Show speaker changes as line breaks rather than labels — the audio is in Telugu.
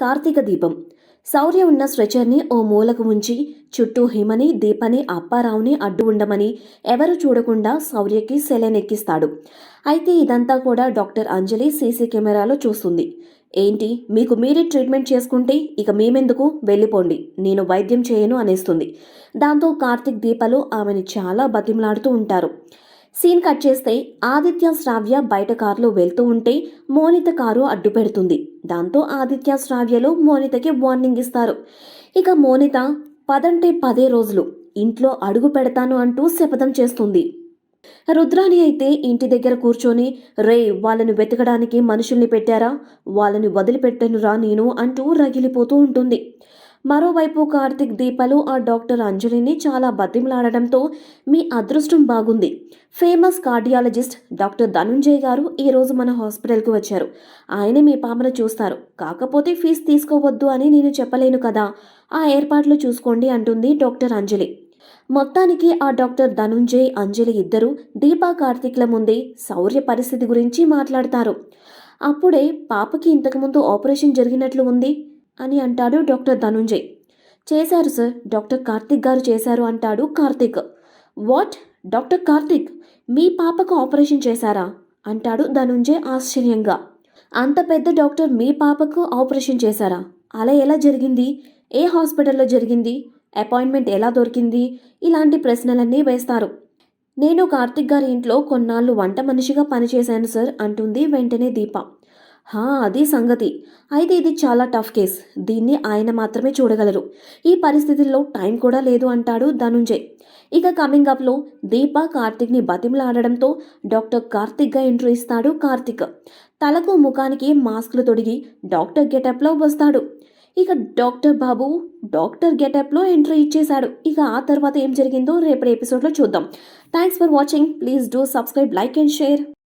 కార్తీక దీపం. శౌర్య ఉన్న స్ట్రెచర్ని ఓ మూలకు ఉంచి చుట్టూ హిమని దీపని అప్పారావుని అడ్డు ఉండమని ఎవరు చూడకుండా శౌర్యకి సెలెనెక్కిస్తాడు. అయితే ఇదంతా కూడా డాక్టర్ అంజలి సీసీ కెమెరాలో చూస్తుంది. ఏంటి? మీకు మీరే ట్రీట్మెంట్ చేసుకుంటే ఇక మేమెందుకు? వెళ్ళిపోండి. నేను వైద్యం చేయను అనేస్తుంది. దాంతో కార్తిక్ దీపలు ఆమెని చాలా బతిమలాడుతూ ఉంటారు. సీన్ కట్ చేస్తే ఆదిత్య శ్రావ్య బయట కారులో వెళ్తూ ఉంటే మోనిత కారు అడ్డు పెడుతుంది దాంతో ఆదిత్య శ్రావ్యలు మోనితకి వార్నింగ్ ఇస్తారు. ఇక మోనిత పదంటే పదే రోజులు ఇంట్లో అడుగు పెడతాను అంటూ శపథం చేస్తుంది. రుద్రాని అయితే ఇంటి దగ్గర కూర్చొని రే వాళ్ళని వెతకడానికి మనుషుల్ని పెట్టారా? వాళ్ళని వదిలిపెట్టనురా నేను అంటూ రగిలిపోతూ ఉంటుంది. మరోవైపు కార్తిక్ దీపలు ఆ డాక్టర్ అంజలిని చాలా బతిమలాడడంతో మీ అదృష్టం బాగుంది. ఫేమస్ కార్డియాలజిస్ట్ డాక్టర్ ధనుంజయ్ గారు ఈరోజు మన హాస్పిటల్కి వచ్చారు. ఆయన మీ పాపను చూస్తారు. కాకపోతే ఫీజు తీసుకోవద్దు అని నేను చెప్పలేను కదా. ఆ ఏర్పాట్లు చూసుకోండి అంటుంది డాక్టర్ అంజలి. మొత్తానికి ఆ డాక్టర్ ధనుంజయ్ అంజలి ఇద్దరు దీపా కార్తిక్ల ముందే శౌర్య పరిస్థితి గురించి మాట్లాడతారు. అప్పుడే పాపకి ఇంతకుముందు ఆపరేషన్ జరిగినట్లు ఉంది. అని అంటాడు డాక్టర్ ధనుంజయ్. చేశారు సార్ డాక్టర్ కార్తిక్ గారు చేశారు అంటాడు కార్తిక్. వాట్? డాక్టర్ కార్తిక్ మీ పాపకు ఆపరేషన్ చేశారా? అంటాడు ధనుంజయ్ ఆశ్చర్యంగా. అంత పెద్ద డాక్టర్ మీ పాపకు ఆపరేషన్ చేశారా? అలా ఎలా జరిగింది? ఏ హాస్పిటల్లో జరిగింది? అపాయింట్మెంట్ ఎలా దొరికింది? ఇలాంటి ప్రశ్నలన్నీ వేస్తారు. నేను కార్తిక్ గారి ఇంట్లో కొన్నాళ్ళు వంట మనిషిగా పనిచేశాను సార్ అంటుంది వెంటనే దీప. హా అది సంగతి. అయితే ఇది చాలా టఫ్ కేస్. దీన్ని ఆయన మాత్రమే చూడగలరు. ఈ పరిస్థితుల్లో టైం కూడా లేదు అంటాడు ధనుంజయ్. ఇక కమింగ్ అప్లో దీప కార్తిక్ని బతిమలాడడంతో డాక్టర్ కార్తిక్గా ఎంట్రీ ఇస్తాడు కార్తిక్. తలకు ముఖానికి మాస్క్లు తొడిగి డాక్టర్ గెటప్లో వస్తాడు. ఇక డాక్టర్ బాబు డాక్టర్ గెటప్లో ఎంట్రీ ఇచ్చేశాడు. ఇక ఆ తర్వాత ఏం జరిగిందో రేపటి ఎపిసోడ్లో చూద్దాం. Thanks for watching. Please do subscribe like and share.